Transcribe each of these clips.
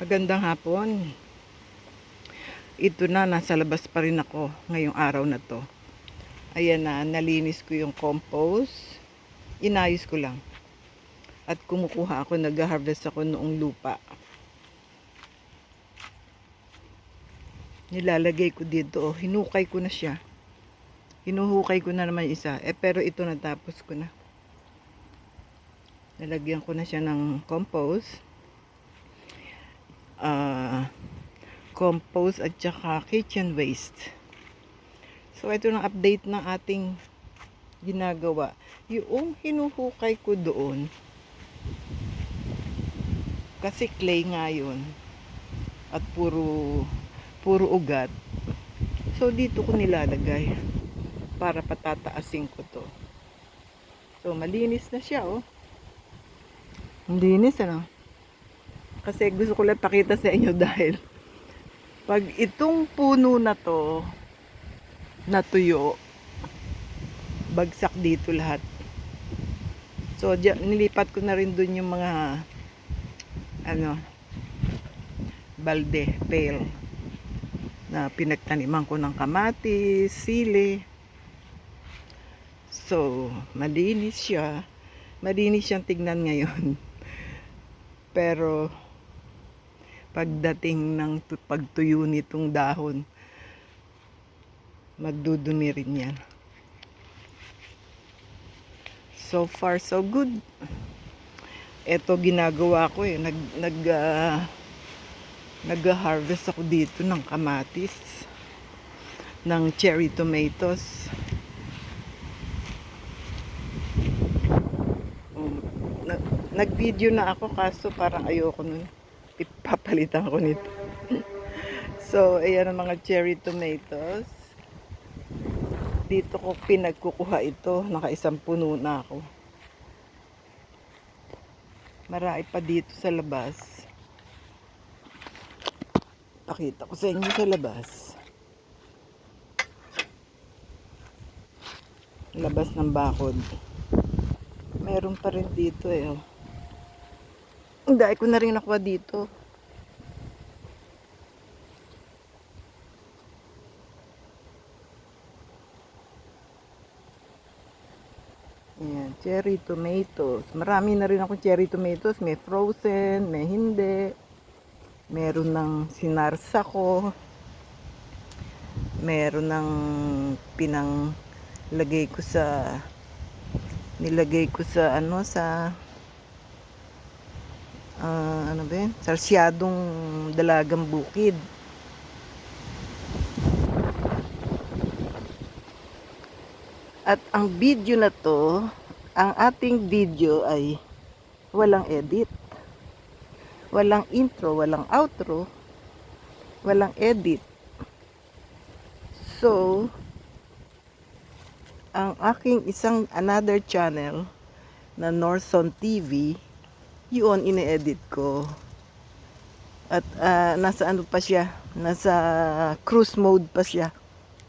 Magandang hapon. Ito na, nasa labas pa rin ako ngayong araw na to. Ayan na, nalinis ko yung compost. Inayos ko lang. At kumukuha ako, nag-harvest ako noong lupa. Nilalagay ko dito, oh, hinukay ko na siya. Hinuhukay ko na naman isa. Eh, pero ito natapos ko na. Nalagyan ko na siya ng compost uh, compost at saka kitchen waste. So, ito na update ng ating ginagawa. Yung hinuhukay ko doon, kasi clay nga yun, at puro, puro ugat. So, dito ko nilalagay para patataasin ko to. So, malinis na siya, oh. Malinis, ano? Kasi gusto ko lang pakita sa inyo dahil pag itong puno na to natuyo, bagsak dito lahat. So, nilipat ko na rin dun yung mga ano balde, pail na pinagtaniman ko ng kamatis, sili. So, malinis siya. Malinis siyang tignan ngayon. Pero, pagdating ng tu- pagtuyo nitong dahon, magdudumi rin yan. So far, so good. Ito ginagawa ko eh. Nag, nag, ah, nag-harvest ako dito ng kamatis, ng cherry tomatoes. Um, na- nag-video na ako kaso parang ayoko nun. Ipapalitan ko nito. so, ayan ang mga cherry tomatoes. Dito ko pinagkukuha ito. Nakaisang puno na ako. Marami pa dito sa labas. Pakita ko sa inyo sa labas. Labas ng bakod. Meron pa rin dito eh. oh. Hindi ko na rin nakuha dito. Ayan, cherry tomatoes. Marami na rin akong cherry tomatoes. May frozen, may hindi. Meron ng sinarsa ko. Meron ng pinang lagay ko sa nilagay ko sa ano sa ah, ano ba yun? Sarsyadong dalagang bukid. At ang video na to, ang ating video ay walang edit. Walang intro, walang outro, walang edit. So, ang aking isang another channel na Norson TV, yun ine-edit ko. At ah, nasa ano pa siya, nasa cruise mode pa siya.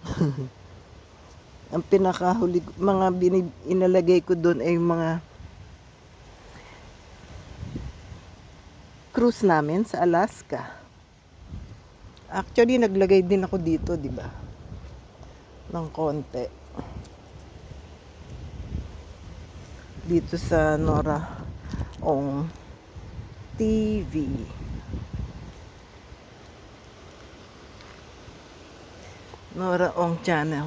ang pinakahuli mga binib, inalagay ko doon ay mga cruise namin sa Alaska. Actually, naglagay din ako dito, di ba? Ng konti. Dito sa Nora Ong TV. Nora Ong Channel.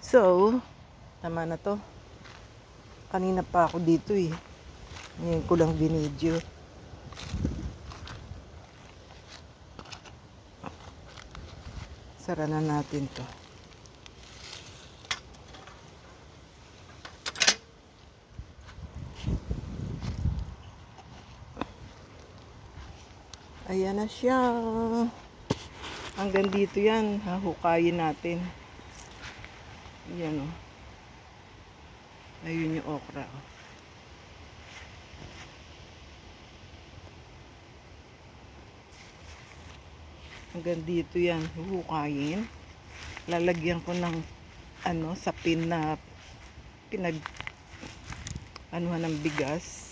So, tama na to. Kanina pa ako dito eh. Ngayon ko lang binidyo. Sara na natin to. Ayan na siya. Hanggang dito yan. Hahukayin natin. Yan o. Ayun yung okra. Oh. Hanggang dito yan. Huhukayin. Lalagyan ko ng ano, sapin na pinag anuhan ng bigas.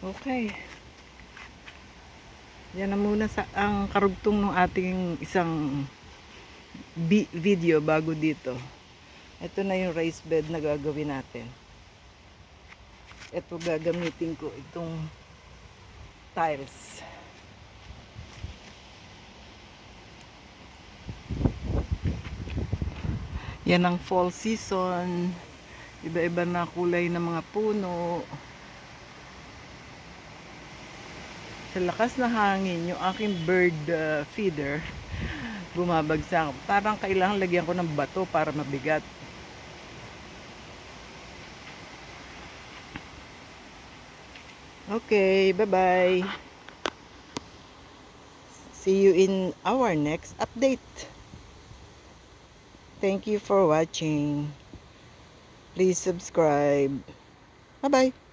Okay. Yan na muna sa ang karugtong ng ating isang video bago dito. Ito na yung raised bed na gagawin natin. Ito gagamitin ko itong tiles. Yan ang fall season. Iba-iba na kulay ng mga puno. Sa lakas na hangin, yung aking bird uh, feeder bumabagsak. Parang kailangan lagyan ko ng bato para mabigat. Okay, bye-bye. See you in our next update. Thank you for watching. Please subscribe. Bye-bye.